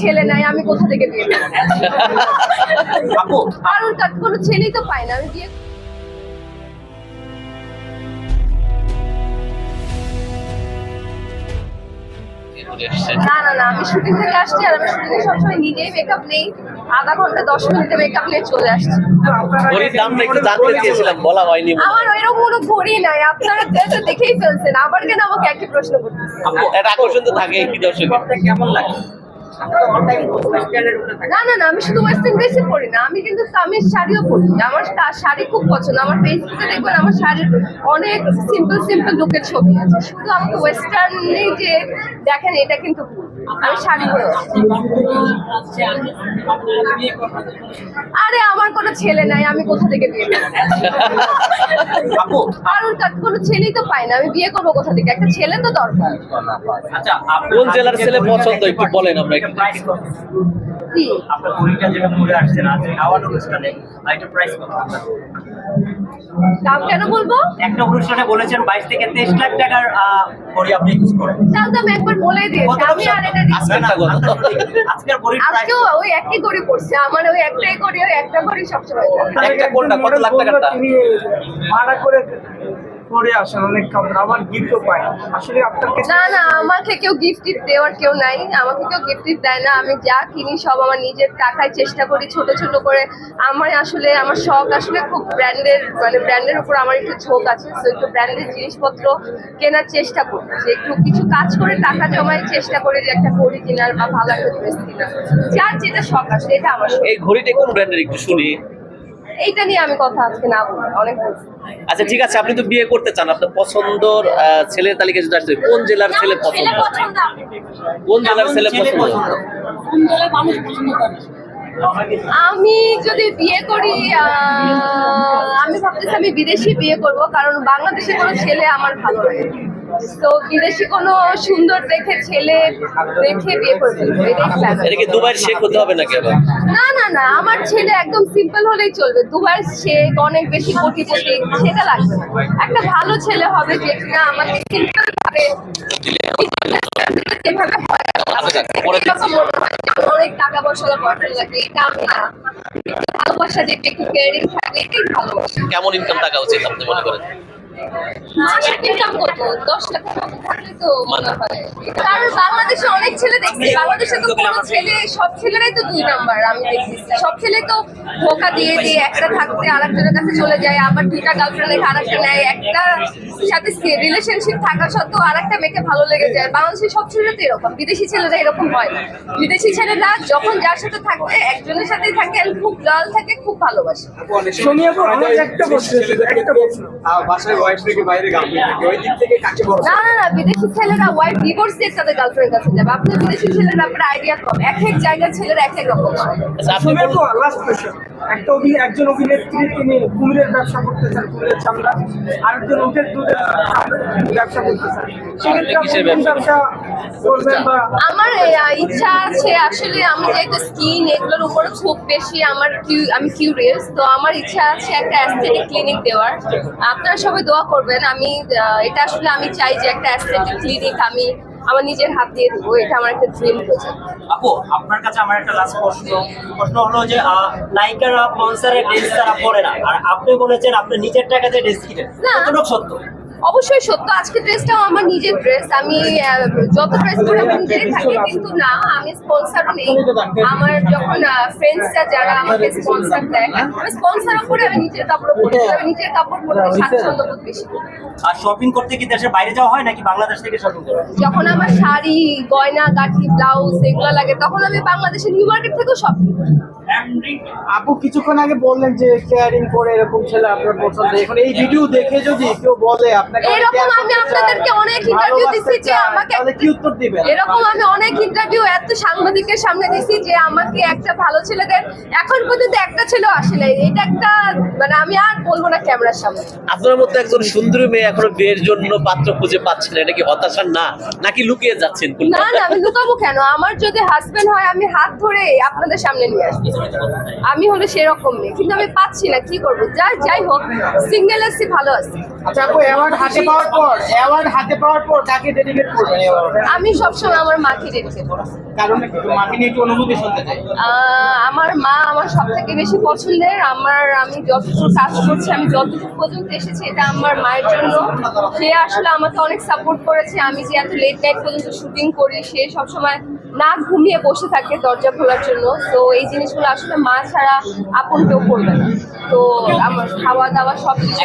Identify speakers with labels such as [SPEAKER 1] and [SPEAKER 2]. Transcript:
[SPEAKER 1] ছেলে নাই আমি কোথা থেকে বিয়ে করব? কারণ তার কোনো ছেলেই তো পাই না আমি বিয়ে না না না আমি শুটিং থেকে আসছি আর আমি শুটিং সবসময় নিজেই মেকআপ নেই। আধা ঘণ্টা দশ মিনিটে মেকআপ নিয়ে চলে আসছি।
[SPEAKER 2] ঘড়ির দামটা একটু জানতে চেয়েছিলাম বলা হয়নি
[SPEAKER 1] আমার ওইরকম কোনো ঘড়ি নাই আপনারা তো দেখেই ফেলছেন। আবার কেন আমাকে একই প্রশ্ন করতেছেন?
[SPEAKER 2] আকর্ষণ তো থাকে কি
[SPEAKER 3] কেমন লাগে?
[SPEAKER 1] না না না আমি শুধু ওয়েস্টার্ন ড্রেসই পরি না আমি কিন্তু তামিল শাড়িও পরি আমার শাড়ি খুব পছন্দ আমার ফেসবুকে দেখবেন আমার শাড়ির অনেক সিম্পল সিম্পল লুকের ছবি আছে। শুধু আমাকে ওয়েস্টার্নে যে দেখেন এটা কিন্তু আমি শাড়ি পরে আরে আমার কোনো ছেলে নাই আমি কোথা থেকে বিয়ে করব?
[SPEAKER 2] আপু।
[SPEAKER 1] কারণ তার কোনো ছেলেই তো পাই না আমি বিয়ে করব কোথা থেকে? একটা ছেলে তো দরকার।
[SPEAKER 3] আচ্ছা
[SPEAKER 2] কোন জেলার ছেলে পছন্দ একটু বলেন আমরা একটু
[SPEAKER 3] প্রাইস কত আপনার ঘড়িটা যেটা পরে আসছেন আজকে খাওয়ার অনুষ্ঠানে আর এটা প্রাইস কত
[SPEAKER 1] দাম কেন বলব?
[SPEAKER 3] একটা অনুষ্ঠানে বলেছেন বাইশ থেকে তেইশ লাখ টাকার আহ, ঘড়ি আপনি ইউজ করেন।
[SPEAKER 1] তাও তো আমি একবার বলে দিয়েছি। আমি আর এটা না।
[SPEAKER 3] আজকের
[SPEAKER 1] ওই একই করে পড়ছে। আমার ওই একটাই করি ওই একটা করি সবসময়
[SPEAKER 2] একটা কোনটা? কত লাখ টাকারটা
[SPEAKER 4] ভাড়া করে করে আসেন অনেক কাপড় আবার গিফটও পায়। আসলে আপনার
[SPEAKER 1] না না আমাকে কেউ গিফট দেওয়ার কেউ নাই। আমাকে কেউ গিফট দেয় না। আমি যা কিনি সব আমার নিজের টাকায় চেষ্টা করি ছোট ছোট করে। আমার আসলে আমার শখ আসলে খুব ব্র্যান্ডের মানে ব্র্যান্ডের উপর আমার একটু ঝোঁক আছে। তো একটু ব্র্যান্ডের জিনিসপত্র কেনার চেষ্টা করি। যে একটু কিছু কাজ করে টাকা জমায় চেষ্টা করি যে একটা ঘড়ি কেনার বা ভালো একটা ড্রেস কেনার। যার যেটা শখ আছে এটা আমার
[SPEAKER 2] এই ঘড়িটা কোন ব্র্যান্ডের একটু শুনি।
[SPEAKER 1] এইটা নিয়ে আমি কথা আজকে না বলি অনেক বলছি।
[SPEAKER 2] আচ্ছা ঠিক আছে আপনি তো বিয়ে করতে চান আপনার পছন্দর ছেলের তালিকা যদি আসছে কোন জেলার ছেলে পছন্দ? কোন জেলার ছেলে পছন্দ? কোন জেলার মানুষ পছন্দ করে?
[SPEAKER 1] আমি যদি বিয়ে করি আমি ভাবতেছি আমি বিদেশি বিয়ে করব কারণ বাংলাদেশে কোনো ছেলে আমার ভালো লাগে তো বিদেশি কোনো সুন্দর দেখে ছেলে দেখে বিয়ে করে ফেলব এটাই
[SPEAKER 2] এটা কি দুবাইয়ের শেখ হতে হবে নাকি আবার?
[SPEAKER 1] না না না আমার ছেলে একদম সিম্পল হলেই চলবে। দুবার শেখ অনেক বেশি কোটিপতি সেটা লাগবে না। একটা ভালো ছেলে হবে যে কিনা আমাকে সিম্পল ভাবে যেভাবে হয় অনেক টাকা পয়সা লাগে এটা আমি না। ভালোবাসা যে একটু কেয়ারিং থাকে এটাই ভালোবাসা।
[SPEAKER 2] কেমন ইনকাম টাকা উচিত আপনি মনে করেন?
[SPEAKER 1] ইনকাম কত দশ লাখ থাকলে তো মনে হয়। কারণ বাংলাদেশে অনেক ছেলে দেখছি বাংলাদেশে তো কোনো ছেলে সব ছেলেরাই তো দুই নাম্বার আমি দেখছি। সব ছেলে তো ধোকা দিয়ে দিয়ে একটা থাকতে আরেকজনের কাছে চলে যায় আবার দুইটা গার্লফ্রেন্ড রেখে আরেকটা নেয়। একটা সাথে রিলেশনশিপ থাকা সত্ত্বেও আরেকটা মেয়েকে ভালো লেগে যায়। বাংলাদেশের সব ছেলেরা তো এরকম বিদেশি ছেলেরা এরকম হয় না। বিদেশি ছেলেরা যখন যার সাথে থাকবে একজনের সাথেই থাকে আর খুব গার্ল থাকে খুব ভালোবাসে।
[SPEAKER 4] একটা প্রশ্ন একটা প্রশ্ন।
[SPEAKER 5] বাসায় ওয়াইফ থেকে বাইরে গার্লফ্রেন্ড থেকে ওই দিক থেকে কাকে বড়
[SPEAKER 1] না না না বিদেশি ছেলেরা ওয়াইফ ডিভোর্স দিয়ে তাদের গার্লফ্রেন্ড কাছে যাবে। আপনি বিদেশি ছেলের ব্যাপারে আইডিয়া কম। এক এক জায়গার ছেলেরা এক এক রকম।
[SPEAKER 2] আচ্ছা আপনি
[SPEAKER 4] সোনিয়া আপু
[SPEAKER 2] বলুন
[SPEAKER 4] লাস্ট কোশ্চেন একটা অভিনয় একজন অভিনেত্রী তিনি কুমিরের ব্যবসা করতে চান কুমিরের চামড়া। আরেকজন উঠের দুধের ব্যবসা করতে চান। সেক্ষেত্রে আপনি
[SPEAKER 2] কিসের
[SPEAKER 4] কোন
[SPEAKER 2] ব্যবসা?
[SPEAKER 4] ব্যবসা করবেন বা
[SPEAKER 1] আমার ইচ্ছা আছে আসলে আমি যেহেতু স্কিন এগুলোর উপরে খুব বেশি আমার কিউ- আমি কিউরিয়াস তো আমার ইচ্ছা আছে একটা অ্যাস্থেটিক ক্লিনিক দেওয়ার। আপনারা সবাই দোয়া করবেন। আমি এটা আসলে আমি চাই যে একটা অ্যাস্থেটিক ক্লিনিক আমি আমার নিজের হাত দিয়ে দেবো। এটা আমার একটা ড্রিম প্রজেক্ট
[SPEAKER 3] আপু আপনার কাছে আমার একটা লাস্ট প্রশ্ন। প্রশ্ন হলো যে নায়িকারা স্পন্সরের ড্রেস তারা পরে না। আর আপনি বলেছেন আপনি নিজের টাকাতে ড্রেস কিনেন।
[SPEAKER 1] না।
[SPEAKER 3] কতটুকু সত্য?
[SPEAKER 1] অবশ্যই সত্য আজকে ড্রেসটাও আমার নিজের ড্রেস। আমি যত ড্রেস পরে আমি নিজেই থাকি কিন্তু না আমি স্পন্সারও নেই। আমার যখন ফ্রেন্ডসরা যারা আমাকে স্পন্সার দেয় আমি স্পন্সারও করে আমি নিজের কাপড় পরি আমি নিজের কাপড় পরতে স্বাচ্ছন্দ্য বোধ বেশি
[SPEAKER 3] আর শপিং করতে কি দেশের বাইরে যাওয়া হয় নাকি বাংলাদেশ থেকে শপিং করা
[SPEAKER 1] যখন আমার শাড়ি গয়না গাঠি ব্লাউজ এগুলো লাগে তখন আমি বাংলাদেশের নিউ মার্কেট থেকেও শপিং করি।
[SPEAKER 4] আপু কিছুক্ষণ আগে বললেন যে কেয়ারিং করে এরকম ছেলে আপনার পছন্দ। এখন এই ভিডিও দেখে যদি কেউ বলে অনেক
[SPEAKER 1] এরকম আমি আপনাদেরকে অনেক ইন্টারভিউ দিচ্ছি যে আমাকে
[SPEAKER 4] উত্তর দিবেন?
[SPEAKER 1] এরকম আমি অনেক ইন্টারভিউ এত সাংবাদিকের সামনে দিছি যে আমাকে একটা ভালো ছেলে দেন এখন পর্যন্ত একটা ছেলেও আসে নাই। এটা একটা মানে আমি আর বলব না ক্যামেরার সামনে।
[SPEAKER 2] আপনার মতো একজন সুন্দরী মেয়ে এখনও বিয়ের জন্য পাত্র খুঁজে পাচ্ছেন এটা কি হতাশার না? নাকি লুকিয়ে যাচ্ছেন
[SPEAKER 1] না না আমি লুকাবো কেন? আমার যদি হাজবেন্ড হয় আমি হাত ধরে আপনাদের সামনে নিয়ে আসব আমি হলো সেরকম মেয়ে কিন্তু আমি পাচ্ছি না কি করব? যাই যাই হোক সিঙ্গেল আছি ভালো আছি।
[SPEAKER 5] আচ্ছা আপু অ্যাওয়ার্ড হাতে পাওয়ার পর অ্যাওয়ার্ড হাতে পাওয়ার পর কাকে ডেডিকেট করবেন
[SPEAKER 1] আমি সবসময় আমার মাকে
[SPEAKER 5] কারণ মাকে নিয়ে একটু অনুভূতি শুনতে চাই।
[SPEAKER 1] আমার মা আমার সব থেকে বেশি পছন্দের আমার আমি যতটুকু কাজ করছি আমি যতটুকু পর্যন্ত এসেছি এটা আমার মায়ের জন্য। সে আসলে আমাকে অনেক সাপোর্ট করেছে আমি যে এত লেট নাইট পর্যন্ত শুটিং করি সে সবসময় না ঘুমিয়ে বসে থাকে দরজা খোলার জন্য। তো এই জিনিসগুলো আসলে মা ছাড়া আপন কেউ করবে না। তো আমার খাওয়া দাওয়া সব কিছু